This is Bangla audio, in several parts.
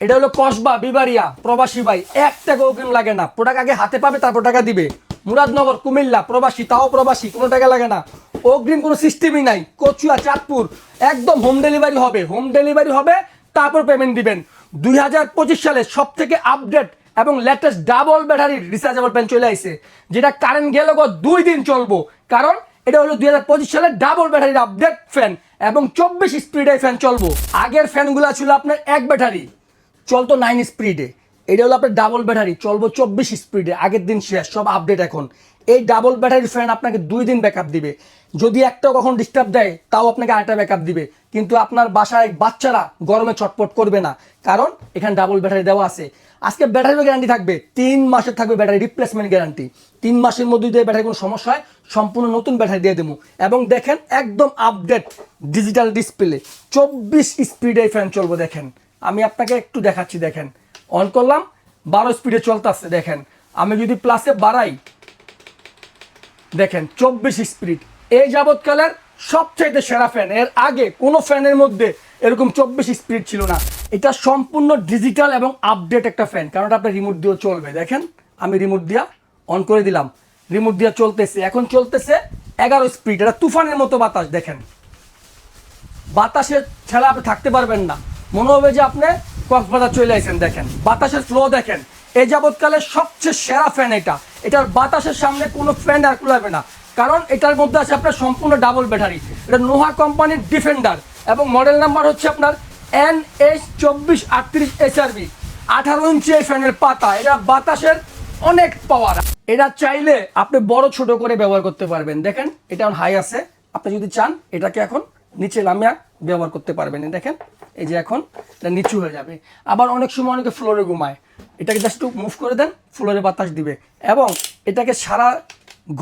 এটা হলো কসবা বিবারিয়া প্রবাসী ভাই। এক টাকা অগ্রিম লাগে না। প্রোডাক্ট আগে হাতে পাবে, তারপর টাকা দিবে। মুরাদনগর, কুমিল্লা, প্রবাসী, তাও প্রবাসী, কোনো টাকা লাগে না। অগ্রিম কোনো সিস্টেমই নাই। কচুয়া, চাঁদপুর, একদম হোম ডেলিভারি হবে। হোম ডেলিভারি হবে, তারপর পেমেন্ট দিবেন। দুই হাজার পঁচিশ সালে সব থেকে আপডেট এবং লেটেস্ট ডাবল ব্যাটারির রিচার্জেবল পেন চলে আসছে যেটা কারেন্ট গেলে দুই দিন চলবো। কারণ এটা হলো দুই হাজার পঁচিশ সালের ডাবল ব্যাটারির আপডেট ফ্যান এবং চব্বিশ স্পিডে ফ্যান চলবো। আগের ফ্যানগুলো ছিল আপনার এক ব্যাটারি চলতো নাইন স্পিডে এটা হলো আপনার ডাবল ব্যাটারি চলবো চব্বিশ স্পিডে আগের দিন শেষ, সব আপডেট এখন। এই ডাবল ব্যাটারির ফ্যান আপনাকে দুই দিন ব্যাকআপ দিবে। যদি একটা কখন ডিস্টার্ব দেয়, তাও আপনাকে আরেকটা ব্যাকআপ দিবে। কিন্তু আপনার বাসায় বাচ্চারা গরমে ছটপট করবে না। কারণ এখানে ডাবল ব্যাটারি দেওয়া আছে। আজকে ব্যাটারির গ্যারান্টি থাকবে। তিন মাসের থাকবে ব্যাটারি রিপ্লেসমেন্ট গ্যারান্টি তিন মাসের মধ্যে যদি ব্যাটারি কোনো সমস্যা হয়, সম্পূর্ণ নতুন ব্যাটারি দিয়ে দেবো। এবং দেখেন, একদম আপডেট ডিজিটাল ডিসপ্লে চব্বিশ স্পিডে ফ্যান চলবো, দেখেন। আমি আপনাকে একটু দেখাচ্ছি, দেখেন। অন করলাম, বারো স্পিডে চলতেছে, দেখেন। আমি যদি প্লাসে বাড়াই, দেখেন, চব্বিশ স্পিড এই যাবৎকালের সবচাইতে সেরা ফ্যান এর আগে কোনো ফ্যানের মধ্যে এরকম চব্বিশ স্পিড ছিল না। এটা সম্পূর্ণ ডিজিটাল এবং আপডেট একটা ফ্যান কারণ আপনার রিমোট দিয়েও চলবে। দেখেন, আমি রিমোট দিয়া অন করে দিলাম। রিমোট দিয়া চলতেছে। এখন চলতেছে এগারো স্পিড এটা তুফানের মতো বাতাস, দেখেন। বাতাসে ছাড়া আপনি থাকতে পারবেন না। মনে হবে যে আপনি কক্সবাজার চলে আসেন দেখেন। বাতাসের ফ্লো দেখেন। এই যাবৎকালে সবচেয়ে সেরা ফ্যান এটা। এটার বাতাসের সামনে কোনো ফ্যান আর কুলাবে না। কারণ এটার মধ্যে আছে আপনার সম্পূর্ণ ডাবল ব্যাটারি এটা নোহা কোম্পানির ডিফেন্ডার এবং মডেল নাম্বার হচ্ছে আপনার এন এইচ চব্বিশ আটত্রিশ এইচআরবি আঠারো ইঞ্চি এই ফ্যানের পাতা। এটা বাতাসের অনেক পাওয়ার এটা চাইলে আপনি বড় ছোট করে ব্যবহার করতে পারবেন। দেখেন, এটা হাই আছে। আপনি যদি চান, এটাকে এখন নিচে নামিয়ে ব্যবহার করতে পারবেন। দেখেন, এই যে এখন এটা নিচু হয়ে যাবে। আবার অনেক সময় অনেকে ফ্লোরে ঘুমায়। এটাকে জাস্ট মুভ করে দেন, ফ্লোরে বাতাস দিবে। এবং এটাকে সারা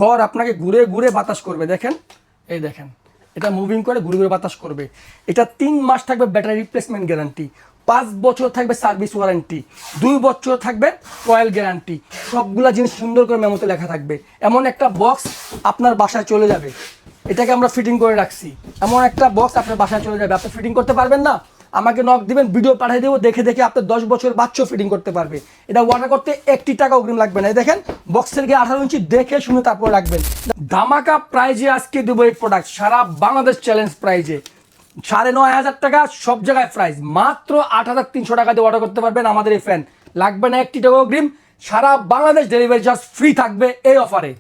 ঘর আপনাকে ঘুরে ঘুরে বাতাস করবে। দেখেন, এই দেখেন, এটা মুভিং করে ঘুরে ঘুরে বাতাস করবে। এটা তিন মাস থাকবে ব্যাটারি রিপ্লেসমেন্ট গ্যারান্টি পাঁচ বছর থাকবে সার্ভিস ওয়ারেন্টি দুই বছর থাকবে কয়েল গ্যারান্টি সবগুলা জিনিস সুন্দর করে মেমোতে লেখা থাকবে। এমন একটা বক্স আপনার বাসায় চলে যাবে। এটাকে আমরা ফিটিং করে রাখছি। এমন একটা বক্স আপনার বাসায় চলে যাবে। আপনি ফিটিং করতে পারবেন না। আমাকে নক দিবেন ভিডিও পাঠিয়ে দেবো, দেখে দেখে আপনার দশ বছর বাচ্চাও ফিটিং করতে পারবে। এটা অর্ডার করতে একটি টাকা অগ্রিম লাগবে না। দেখেন বক্সের গিয়ে আঠারো ইঞ্চি দেখে শুনে তারপর রাখবেন। ধামাকা প্রাইজে আজকে দেবো এই প্রোডাক্ট সারা বাংলাদেশ চ্যালেঞ্জ প্রাইজে সাড়ে নয় হাজার টাকা সব জায়গায় প্রাইস মাত্র আট হাজার তিনশো টাকা দিয়ে অর্ডার করতে পারবেন আমাদের এই ফ্যান লাগবে না একটি টাকা অগ্রিম সারা বাংলাদেশ ডেলিভারি চার্জ ফ্রি থাকবে এই অফারে